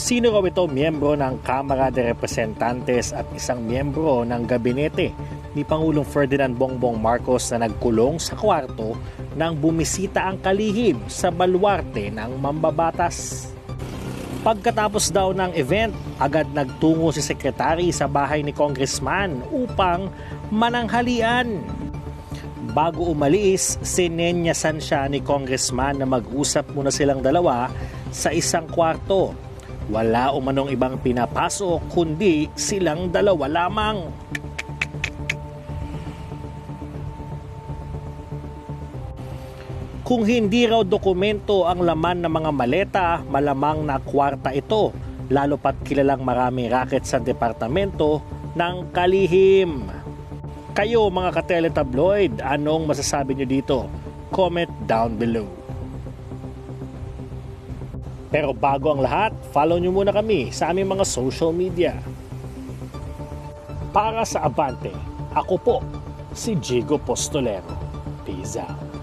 Sino raw ito miyembro ng Kamara de Representantes at isang miyembro ng gabinete ni Pangulong Ferdinand Bongbong Marcos na nagkulong sa kwarto nang bumisita ang kalihim sa baluarte ng mambabatas. Pagkatapos daw ng event, agad nagtungo si sekretary sa bahay ni congressman upang mananghalian. Bago umalis, sinenyasan siya ni congressman na mag-usap muna silang dalawa sa isang kwarto. Wala umanong ibang pinapasok kundi silang dalawa lamang. Kung hindi raw dokumento ang laman ng mga maleta, malamang na kwarta ito, lalo pat kilalang marami racket sa departamento ng kalihim. Kayo mga kateletabloid, anong masasabi nyo dito? Comment down below. Pero bago ang lahat, follow nyo muna kami sa aming mga social media. Para sa Abante, ako po si Jigo Postolero. Peace out.